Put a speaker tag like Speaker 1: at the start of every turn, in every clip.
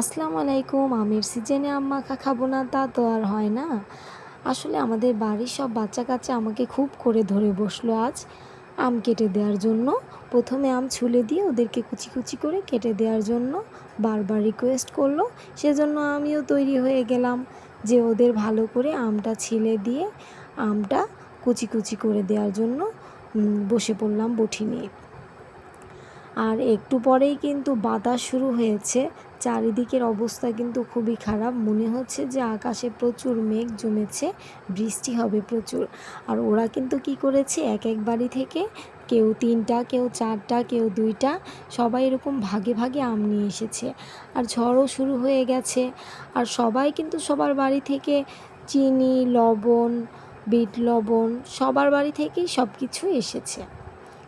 Speaker 1: আসসালামু আলাইকুম, আমের সিজনে আম মাখা খাব না তা তো আর হয় না। আসলে আমাদের বাড়ির সব বাচ্চা কাচ্চা আমাকে খুব করে ধরে বসল আজ আম কেটে দেওয়ার জন্য। প্রথমে আম ছুলে দিয়ে ওদেরকে কুচি কুচি করে কেটে দেওয়ার জন্য বারবার রিকোয়েস্ট করল। সেজন্য আমিও তৈরি হয়ে গেলাম যে ওদের ভালো করে আমটা ছিলে দিয়ে আমটা কুচি কুচি করে দেওয়ার জন্য বসে পড়লাম বটি নিয়ে। আর একটু পরেই কিন্তু বাতাস শুরু হয়েছে। চারিদিকের অবস্থা কিন্তু খুবই খারাপ। মনে হচ্ছে যে আকাশে প্রচুর মেঘ জমেছে, বৃষ্টি হবে প্রচুর। আর ওরা কিন্তু কি করেছে? এক এক বাড়ি থেকে কেউ তিনটা, কেউ চারটা, কেউ দুইটা, সবাই এরকম ভাগে ভাগে আম নিয়ে এসেছে। আর ঝড়ও শুরু হয়ে গেছে। আর সবাই কিন্তু সবার বাড়ি থেকে চিনি, লবণ, বিট লবণ, সবার বাড়ি থেকেই সব কিছু এসেছে।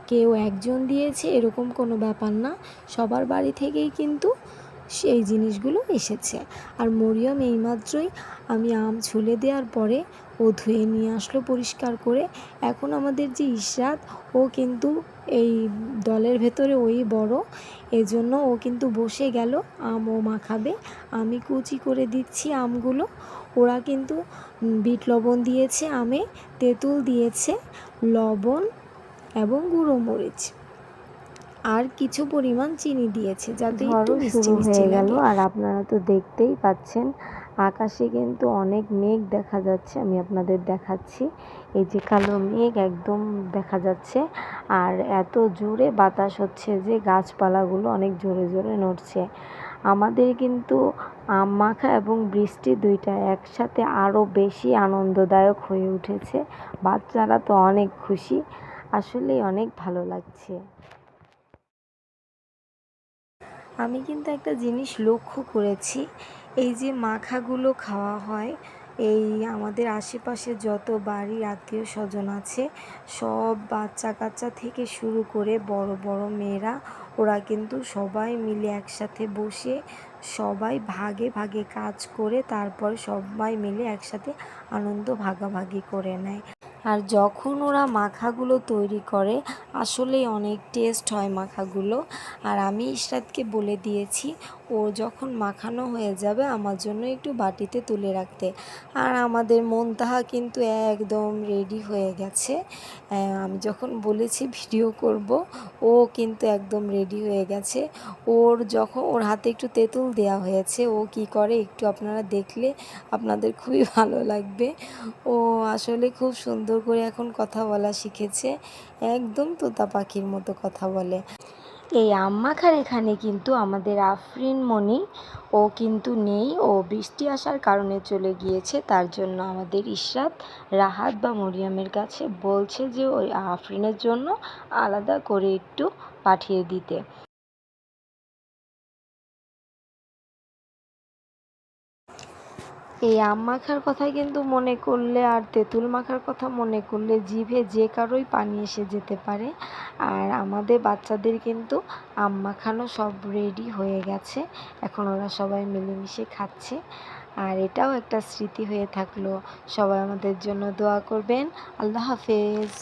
Speaker 1: কেউ একজন দিয়েছে, এরকম কোনো ব্যাপার না। সবার বাড়ি থেকেই কিন্তু সেই জিনিসগুলো এসেছে। আর মরিয়ম এইমাত্রই আমি আম ছুলে দেওয়ার পরে ও ধুয়ে নিয়ে আসলো পরিষ্কার করে। এখন আমাদের যে ইশরাত, ও কিন্তু এই দলের ভেতরে ওই বড়। এজন্য ও কিন্তু বসে গেল, আম ও মাখাবে। আমি কুচি করে দিচ্ছি আমগুলো। ওরা কিন্তু বিট লবণ দিয়েছে, আমে তেঁতুল দিয়েছে, লবণ এবং গুঁড়ো মরিচ। আর কিছু পরিমাণ চিনি দিয়েছে যাতে একটু মিষ্টি
Speaker 2: হয়ে গেল আর আপনারা তো দেখতেই পাচ্ছেন আকাশে কিন্তু অনেক মেঘ দেখা যাচ্ছে আমি আপনাদের দেখাচ্ছি। এই যে কালো মেঘ একদম দেখা যাচ্ছে আর এত জোরে বাতাস হচ্ছে যে গাছপালাগুলো অনেক জোরে জোরে নড়ছে। আমাদের কিন্তু আম মাখা এবং বৃষ্টি দুইটা একসাথে আরও বেশি আনন্দদায়ক হয়ে উঠেছে। বাচ্চারা তো অনেক খুশি আসলেই অনেক ভালো লাগছে।
Speaker 1: আমি কিন্তু একটা জিনিস লক্ষ্য করেছি, এই যে মাখাগুলো খাওয়া হয়, এই আমাদের আশেপাশে যত বাড়ির আত্মীয় স্বজন আছে, সব বাচ্চা কাচ্চা থেকে শুরু করে বড় বড় মেয়েরা, ওরা কিন্তু সবাই মিলে একসাথে বসে, সবাই ভাগে ভাগে কাজ করে, তারপর সবাই মিলে একসাথে আনন্দ ভাগাভাগি করে নেয়। আর যখন ওরা মাখাগুলো তৈরি করে, আসলেই অনেক টেস্ট হয় মাখাগুলো। আর আমি ইশরাতকে বলে দিয়েছি ও যখন মাখানো হয়ে যাবে আমার জন্য একটু বাটিতে তুলে রাখতে। আর আমাদের মন তাহা কিন্তু একদম রেডি হয়ে গেছে। আমি যখন বলেছি ভিডিও করব, ও কিন্তু একদম রেডি হয়ে গেছে। ওর যখন, ওর হাতে একটু তেঁতুল দেওয়া হয়েছে, ও কি করে একটু আপনারা দেখলে আপনাদের খুবই ভালো লাগবে। ও আসলে খুব সুন্দর করে এখন কথা বলা শিখেছে। একদম তোতা পাখির মতো কথা বলে। এই আম এখানে কিন্তু আমাদের আফরিন মনি ও কিন্তু নেই। ও বৃষ্টি আসার কারণে চলে গিয়েছে। তার জন্য আমাদের ইশরাত, রাহাত বা মরিয়ামের কাছে বলছে যে, ওই আফরিনের জন্য আলাদা করে একটু পাঠিয়ে দিতে। এই আম মাখার কথা কিন্তু মনে করলে আর তেঁতুল মাখার কথা মনে করলে জিভে যে কারোই পানি এসে যেতে পারে। আর আমাদের বাচ্চাদের কিন্তু আম মাখানো সব রেডি হয়ে গেছে। এখন ওরা সবাই মিলেমিশে খাচ্ছে। আর এটাও একটা স্মৃতি হয়ে থাকল। সবাই আমাদের জন্য দোয়া করবেন। আল্লাহ হাফেজ।